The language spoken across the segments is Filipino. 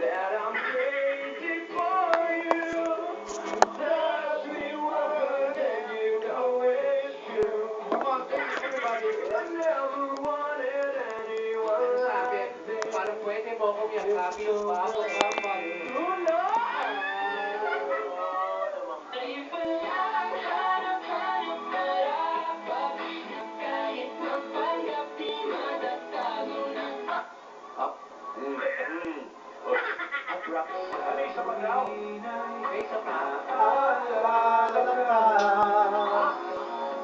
That I'm crazy for you. And you know it's true. Come on, sing it, everybody. I never wanted anyone like this. parang pwede mo akong yakapin pa ako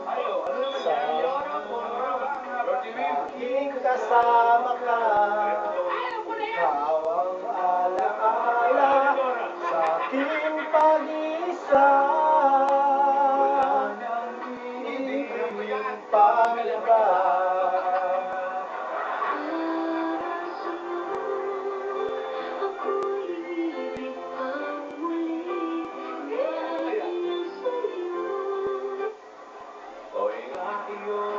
Ayo, ano naman Sa- yan? Yoro, puro ba? Lord Will. Aking kasama you.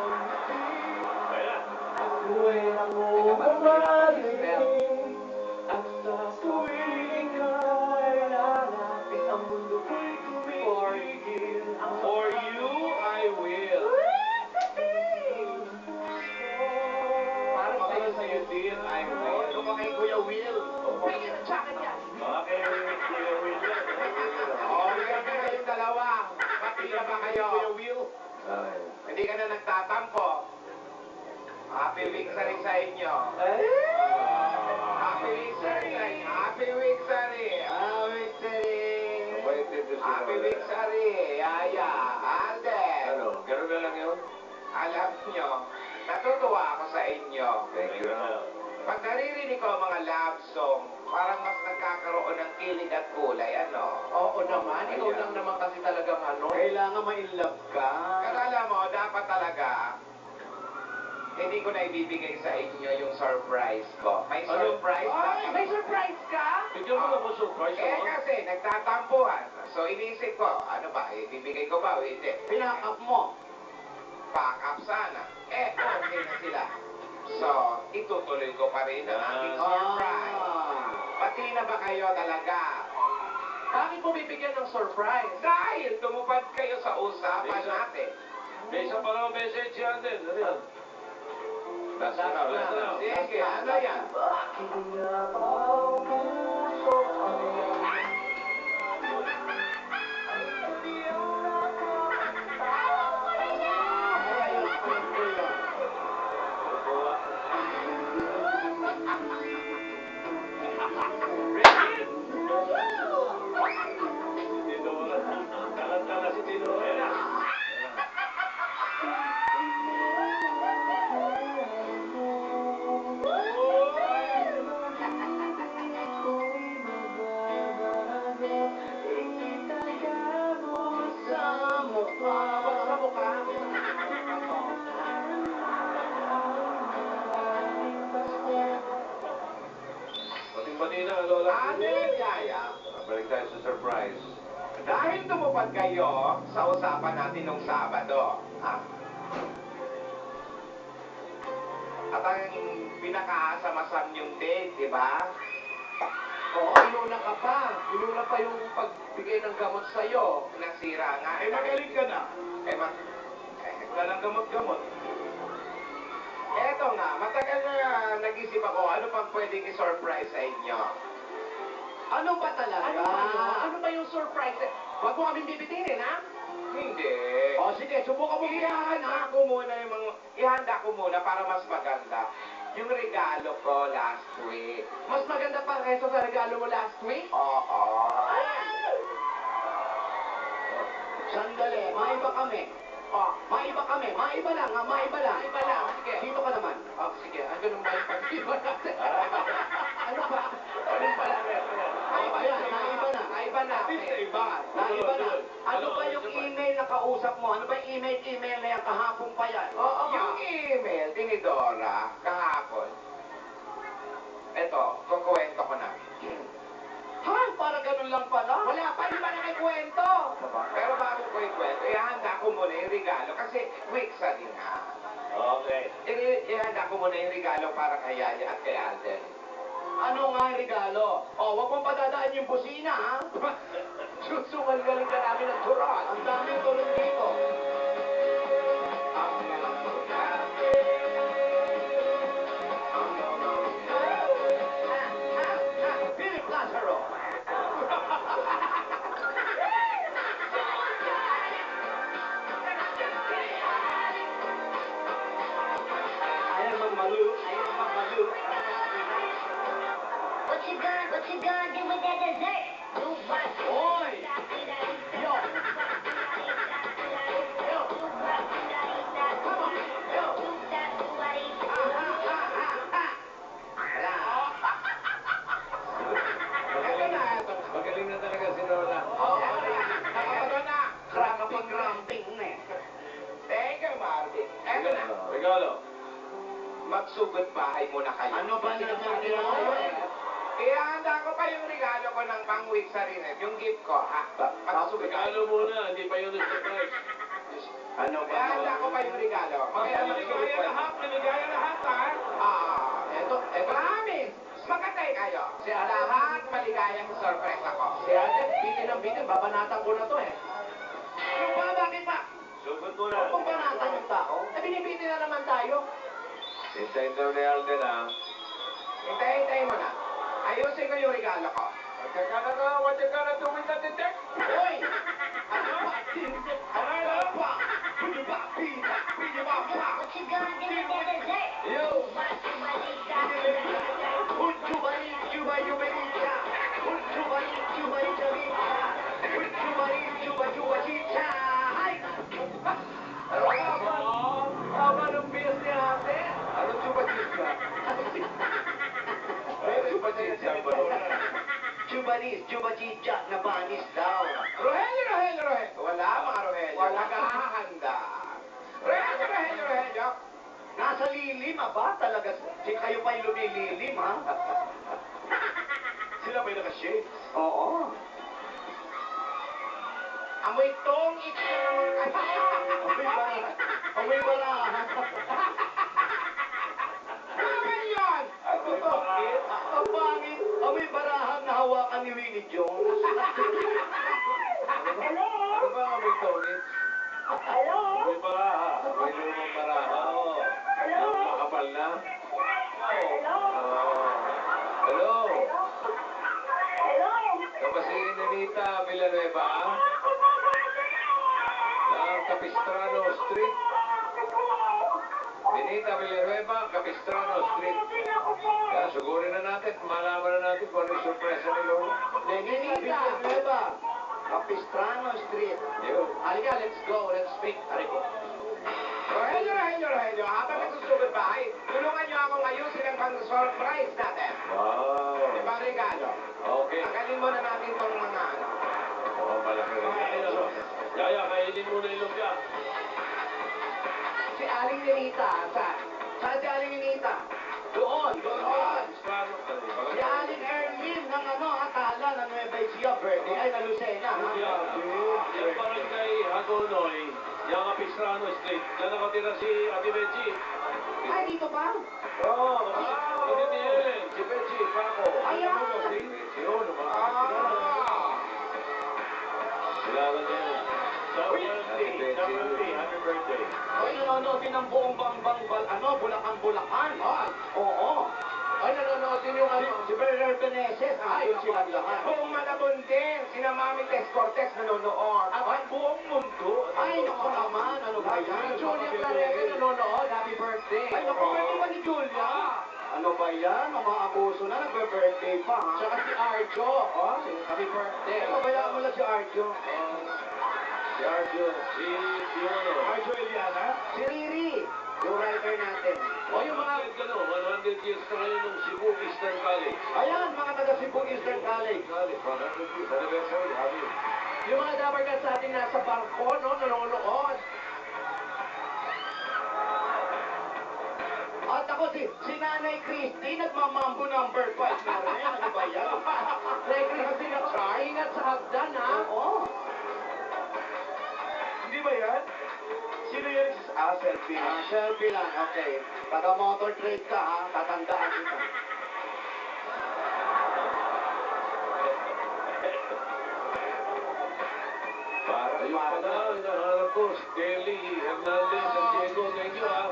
Happy Wixary sa inyo. Happy Wixary sa inyo. Happy Wixary. Happy Wixary. Yaya. Alden. Ano, ganun na lang yun? Alam nyo, natutuwa ako sa inyo. Thank you. Pag naririnig ko ang mga love song, parang mas nagkakaroon ng kilig at kulay, ano? Oo naman, ikaw lang naman kasi talagang ano. Kailangan ma-inlove ka Kaya mo, dapat talaga, hindi ko na ibibigay sa inyo yung surprise ko. May Ano? surprise na Ay, may surprise ka? Bigyan mo ako surprise Eh naman. kasi, nagtatampuhan. So, inisip ko, ano ba, ibibigay ko ba o hindi? Pinakap mo. Pack up sana. Eh, okay na sila. So, itutuloy ko pa rin ang aking surprise. Pati na ba kayo talaga? Bakit mo bibigyan ng surprise? Dahil tumupad kayo sa usapan Bisa. natin. May isa pa lang message yan din. Ano yan? Last Pating-pati na, Lola. Ano yung yaya? Balik tayo sa surprise. Dahil tumupad kayo sa usapan natin nung Sabado, ha? At ang pinakaasam-asam yung date, di ba? Oo, inuna ka pa. Inuna pa yung pagbigay ng gamot sa'yo. Nasira nga. Eh, magaling ka na. Eh, ma- eh, Wala nang gamot-gamot. Eto nga, matagal na nag-isip ako, ano pang pwedeng i-surprise sa inyo? Ano ba talaga? Ano ba yun? Ano ba yung surprise? Huwag mo kaming bibitinin, ha? Hindi. O sige, subukan mo. Ihanda ko muna yung mga, ihanda ko muna para mas maganda. Yung regalo ko last week. Mas maganda pa kaysa sa regalo mo last week? Oo. Sandali, maiba kami. Oh, maiba kami. Maiba lang, ha? Maiba lang. Maiba lang. Sige. Sino ka naman? Oh, sige. Ano nung ba yung pag-iba natin? ano ba? Ano ba lang? Maiba yan. Naiba na. Naiba na. At least na iba. Naiba na. Ano ba yung email na kausap mo? Ano ba yung email-email na yan? Kahapon pa yan. Oo, Yung email, tinidora, kahapon. Eto, kukuwento ko na. Ha? Ganun lang pala? Wala pa. Hindi pa na may kwento. Pero bago ko ikwento, ihanda ko muna yung regalo kasi week sa din nga. Okay. I- ihanda ko muna yung regalo para kay Yaya at kay Alden. Ano nga regalo? Oh, wag mong padadaan yung busina, ha? Susungal galing ka namin ng turon. Ang daming tulong dito. Kayo. Ano ba naman yun? Ihanda ko pa yung regalo ko ng pang-week sa Rinet. Yung gift ko, ha? Magsugod Regalo muna, hindi pa yun ang surprise. Ano ba? Ihanda ko pa yung regalo. Mamaya magsugod ko. Binigaya lahat, ha? Ah, eto, eto. Promise! Makatay kayo. Si lahat maligayang surprise ako. Si ate, bitin ang bitin, babanatan ko na to eh. Ano ba, bakit ba? Sugod mo na. Mong banatan yung tao. Eh, binibitin na naman tayo. Hintayin daw ni Alden, ha? Hintay-hintay mo na. Ayusin ko yung regalo ko. What you gonna do? What you gonna do with the detect? Hoy! Ano ba? Ano ba? Pwede ba? Pita! Pwede ba? Pa! What you gonna do with that dessert? Yo! Utsubali, juba, juba, chicha. Utsubali, lilim, ba? Talaga, si kayo pa'y lumililim, ha? Sila may nakashave. Oo. Amoy tong ito. Amoy bara. Amoy barahan. Street. Nenita Villanueva, Capistrano Street. Kaya sugurin na natin, malaman na natin kung ano yung sorpresa ni Lola. Nenita Villanueva. Capistrano Street. Yun. Halika, let's go. Let's speak. Halika. Rogelio, Rogelio, Rogelio. Habang nagsusugod bahay, tulungan niyo akong ayusin ang pang-surprise natin. Wow. Ibang regalo. Okay. Tanggalin muna natin itong mga ano. Oh, malaki regalo. Yaya, kainin muna yung lumpia. Si Aling Nenita, saan? Saan si Aling Nenita? Doon, doon. Si Aling Erlyn ng ano, akala na Nueva Ecija birthday. Ay, na Lucena, ha? Yung barangay Hagonoy, yung Capistrano Street, dyan nakatira si Ate Benji. Ay, dito pa? Oo, oh, Ate Tielen, si Benji, Paco. Ayan. Benji, yun, Ah! Kilala niya yun. Sa Birthday. Ay, nanonood din ng buong bang bang bal, ano, Bulacan Bulacan. Ay, oo. Ay, nanonood din yung ano, si Berner Beneses. Ay, silang lahat. Buong Malabon din. Sina Mami Tess Cortez nanonood. Ay, buong mundo. Ay, naku naman, ano ba yan? Julia Clarete nanonood, happy birthday. Ay, naku, birthday pa ni Julia. Ano ba yan? Umaabuso na, nagbe-birthday pa, ha? Tsaka si Arjo, oh, happy birthday. Ba yan mo lang si Arjo? Arjo, si, ano? Arjo Eliana? Si Riri, yung natin. O mga, 100 ano, 100 years na ngayon ng Cebu Eastern College. ayan, mga taga Cebu Eastern College. College, 100 years anniversary, happy. Yung mga dapat ka sa ating nasa barko, no, nanonood. At ako si, si Nanay Christy, nagmamambo number 5 na rin. Ano ba yan? ha? Selfie lang. Ah. Okay. Pagka motor trade ka ha, tatandaan kita. Panahon, naharap ko si Kelly Hernandez, San Diego. Thank you, ha.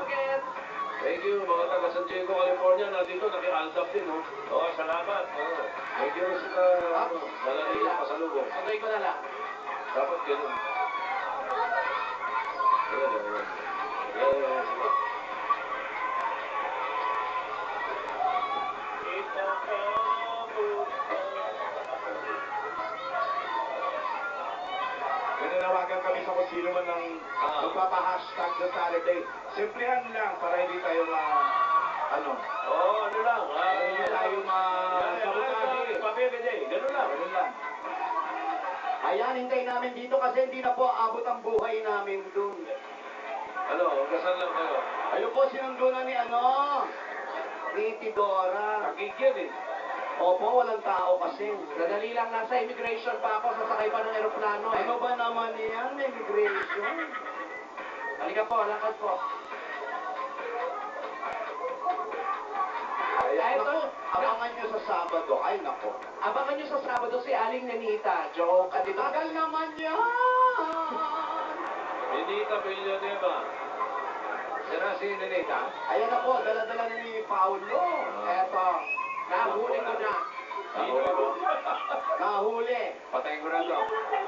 Thank you, mga taga San Diego, California. Nandito, naki-aldap din, oh. Oo, salamat. Oo. Thank you sa uh, dalarin pasalubong. Sabay ko na lang. Dapat ganun. Nananawagan kami sa kung sino man ang Ah. magpapa-hashtag sa Saturday. Simplihan lang para hindi tayo ma... Ano? Oo, ano lang. ah, Hindi tayo ma-sabotage. Pabibigay, ganun lang. Ganun lang. Ayan, hintayin namin dito kasi hindi na po aabot ang buhay namin dun. Ano, kasal lang kayo. Ayun po, sinundunan ni ano? Ni Tidora. Nakikyan eh. Opo, walang tao kasi. Nadali lang nasa immigration pa ako, sasakay pa ng aeroplano eh. Ano ba naman yan, immigration? Halika po, lakad po. Ay, ito. abangan nyo sa Sabado. Ay, nako. Abangan nyo sa Sabado si Aling Nanita. Joke ka dito. Tagal naman yan! Ninita Sina si Ninita? Ayan na po, dala-dala na ni Paulo. Eto, nahuli ko na. Nahuli. Patayin ko na to.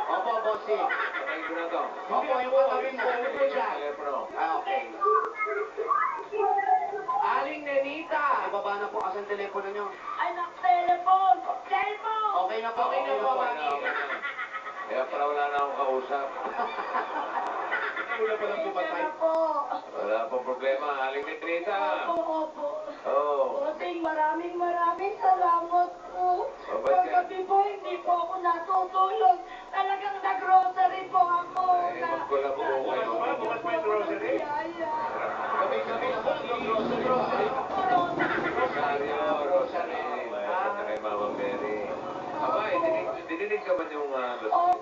Opo, bossy. Patayin ko na to. Opo, yung katabi mo. Ano po dyan? Ah, okay. Aling Nenita. Ibaba na po kasi ang telepono nyo. Anak, telephone! Cellphone! Okay na po, okay na po, mami. Kaya pala wala na akong kausap. Wala pa lang pumatay. na po. Wala pong problema. Aling Ninita. Opo, opo. Oo. Bossing, maraming maraming salamat po. Oh, ba't ka- Kagabi po, hindi po ako natutulog. Talagang nag-grocery po ako. Ay, magkulang po kayo. Bukas pa yung grocery? Yaya. Gabi-gabi na po, grocery. Rosario, Rosario. At kay Mama Mary. Aba, eh, dininig ka ba yung uh, Opo, tsaka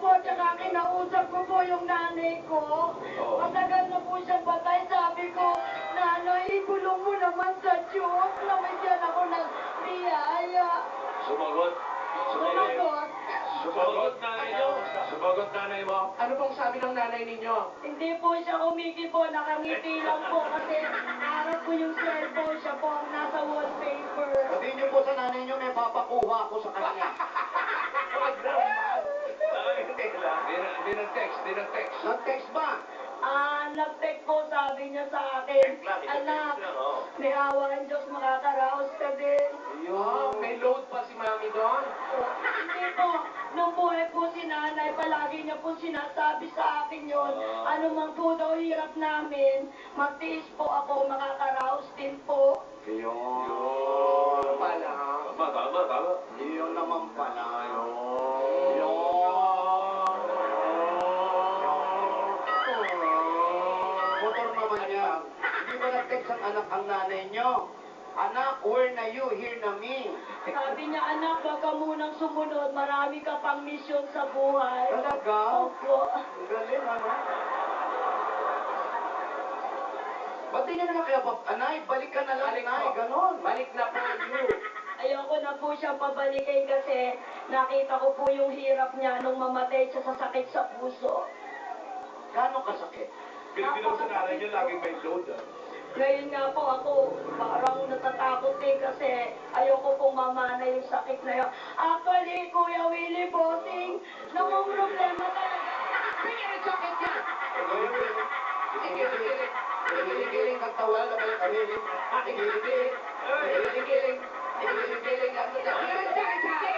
kinausap ko po yung nanay ko. Oo. Matagal na po siya patay. Sabi ko, nanay, ikulong mo naman sa Diyos. Namigyan ako ng biyaya. Sumagot. Sumagot. Sumagot. Sumagot nanay mo. Sumagot nanay mo. Ano pong sabi ng nanay ninyo? Hindi po siya kumiki po, nakangiti lang po kasi harap ko yung cellphone siya po ang nasa wallpaper. Sabihin niyo po sa nanay niyo, may papakuha ako sa kanya. Di na- Di nag-text, di nag-text. Nag-text ba? Ah, nag-text po sabi niya sa akin, anak, may awa ang Diyos makakaraos ka din. Yun. may load pa si mami doon? Hindi po, nung buhay po si nanay, palagi niya po sinasabi sa akin yon. Ah. Ano man po daw hirap namin, magtiis po ako, makakaraos din po. Yun. Yun. Pala. Tama, tama, tama. Yun naman pala. Where na you? Here na me. Sabi niya, anak, wag ka munang sumunod, marami ka pang misyon sa buhay. Talaga? Opo. Ang galing, ano? Ba't di niya naman kaya anay, balik ka na lang, Balik anay, po. ganon. Balik na po you. Ayoko na po siya pabalikin kasi nakita ko po yung hirap niya nung mamatay siya sa sakit sa puso. Gano'ng kasakit? Pilipino sa nanay niyo, laging may load. ah. Ngayon nga po ako, parang natatakot din kasi ayoko pong mamana yung sakit na yun. Actually, Kuya Willie Bossing, namang problema talaga. Bigyan ng jacket yan! Tigiling-giling. Tigiling-giling ang tawal na kayo kami. Tigiling-giling. Tigiling-giling. Tigiling-giling. Ano na? Bigyan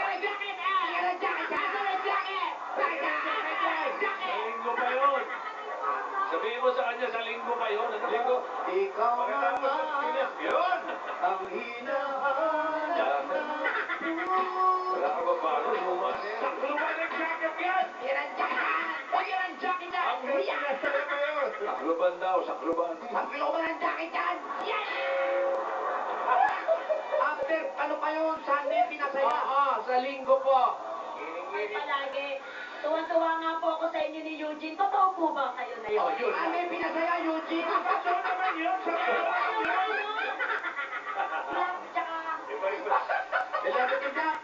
Sabihin mo sa kanya, sa linggo pa yun. Ano Linggo. Ikaw na Pagkatapos ng Pinas, yun! ang hinahanap na Wala ka ba bago? Luma na yan. Sakluban ng jacket yan! Ng jacket yan! Bigyan ng jacket yan! Ang buti na sa'yo ba yun? Sakluban daw, sakluban. Ang kilo ba ng jacket yan? Yes! After, ano pa yun? Sunday, pinasaya. Oo, sa linggo po. Palagi. Tuwan-tuwa nga po ako sa inyo ni Eugene. Totoo po ba kayo na yun? Oh, yun. Sunday, pinasaya, Eugene. Ito naman yun! Celebrity Jack,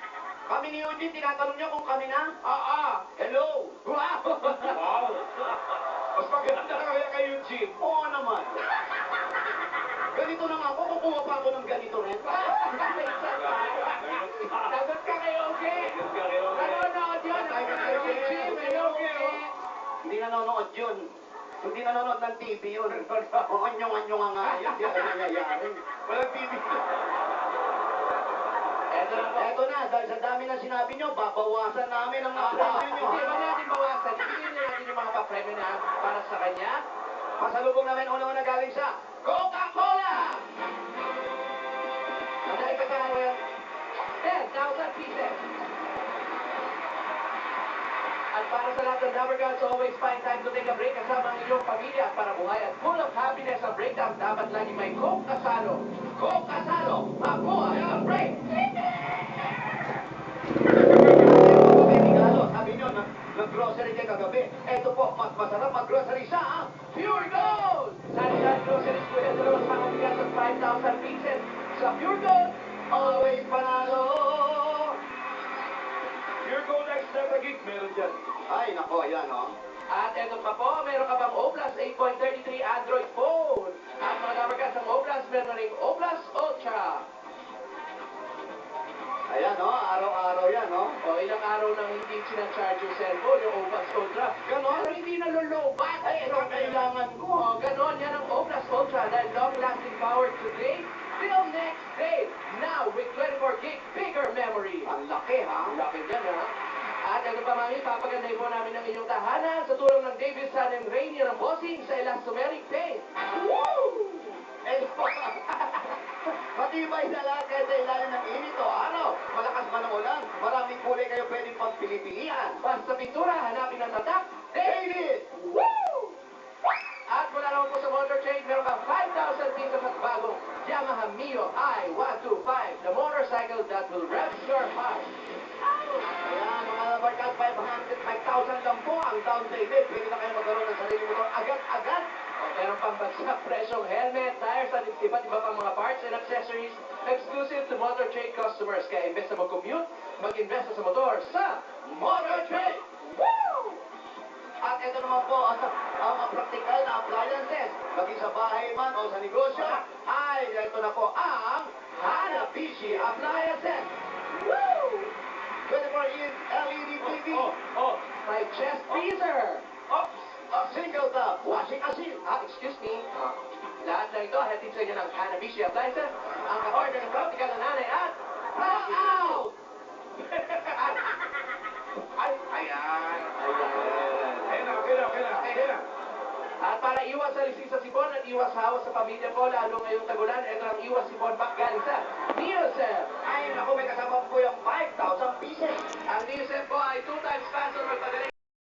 kami ni Eugene, tinatanong niyo kung kami na? Oo. Hello! Wow! Wow! Mas maganda kaya kay Eugene. Oo naman. Ganito na nga ako, kukuha pa ako ng ganito rin. Hindi nanonood yun. Hindi nanonood ng TV yun. Oo, anyong-anyo nga nga yun. Hindi ano nangyayari. Walang TV. Eto na. Eto na, dahil sa dami na sinabi nyo, babawasan namin ang mga presyo nyo. Hindi ba natin bawasan? Ibigay na natin yung mga papremyo na para sa kanya. Pasalubong namin una-una galing sa Coca-Cola! Ang dahil pagkano yan? 10,000 pieces. At para sa lahat ng Number Gods, always find time to take a break kasama ang inyong pamilya para buhay at full of happiness ang breakdown. Dapat lagi may Coke kasalo. Coke kasalo, mabuhay ang break! Sabi nyo, nag- nag-grocery kayo kagabi. Eto po, mas masarap mag-grocery dyan. Ay, nako, yan, oh. At eto pa po, meron ka pang Oplas 8.33 Android phone. At mga kabarkas ang Oplas, meron ring Oplas Ultra. Ayan, oh, araw-araw yan, oh. O ilang araw nang hindi sinacharge yung cellphone, yung Oplas Ultra. Ganon? Pero hindi nalolobat. Ay, ito ang kailangan ko. O, ganon. Yan ang Oplas Ultra dahil long-lasting power today, till next day. Now, with 24 gig bigger memory. Ang laki, ha? Ang laki dyan, ha? At pa, mami, papaganday po namin ang inyong tahanan sa tulong ng David San and Rainier ng bossing sa elastomeric paint. Eh, Matibay sa lahat kahit sa ilalim ng init o araw. Malakas man ang ulan. Maraming kulay kayo pwedeng pagpili-pilian. Basta pintura, hanapin ang tatak, David! Woo! At mula naman po sa Motor Trade, meron kang 5,000 pesos at bagong Yamaha Mio i125, the motorcycle that will rev your heart. Ang down payment. Pwede na kayo magkaroon ng sarili motor agad-agad. Meron pang bagsak presyong helmet, tires at iba't iba pang mga parts and accessories exclusive to Motor Trade customers. Kaya imbes na mag-commute, mag-invest na sa motor sa Motor Trade. At ito naman po, ang mga praktikal na appliances, maging sa bahay man o sa negosyo, ay ito na po ang Hanabishi Appliances. Jeff Beezer. Oops! Upsing goes up. Washing machine. Ah, excuse me. Ah. Lahat na ito, hatid sa inyo ng Hanabishi Appliances. Ang ka-order ng practical na nanay at... Wow! at... Ay, ay, ay. Na, okay na, okay na, okay. At para iwas sa lisig sa sipon at iwas sa hawa sa pamilya ko, lalo ngayong tagulan, ito ang iwas sipon pack galing sa Nielsen. Ay, naku, may kasama po yung 5,000 pieces. Ang Nielsen po